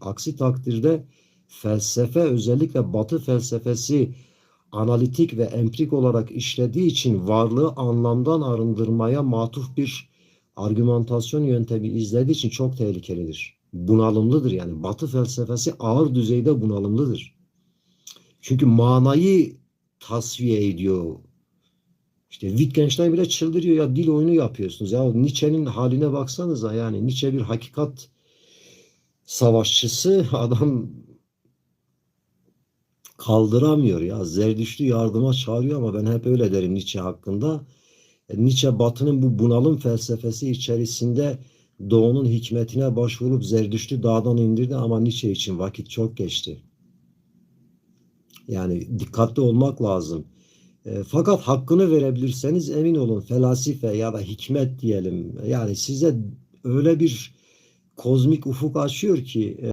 Aksi takdirde felsefe özellikle Batı felsefesi analitik ve empirik olarak işlediği için varlığı anlamdan arındırmaya matuf bir argümantasyon yöntemi izlediği için çok tehlikelidir. Bunalımlıdır yani. Batı felsefesi ağır düzeyde bunalımlıdır. Çünkü manayı tasfiye ediyor. İşte Wittgenstein bile çıldırıyor ya dil oyunu yapıyorsunuz. Ya Nietzsche'nin haline baksanıza yani Nietzsche bir hakikat savaşçısı adam kaldıramıyor ya. Zerdüştü yardıma çağırıyor ama ben hep öyle derim Nietzsche hakkında. E, Nietzsche Batı'nın bu bunalım felsefesi içerisinde Doğu'nun hikmetine başvurup Zerdüştü dağdan indirdi ama Nietzsche için vakit çok geçti. Yani dikkatli olmak lazım. E, fakat hakkını verebilirseniz emin olun felasife ya da hikmet diyelim. Yani size öyle bir kozmik ufuk açıyor ki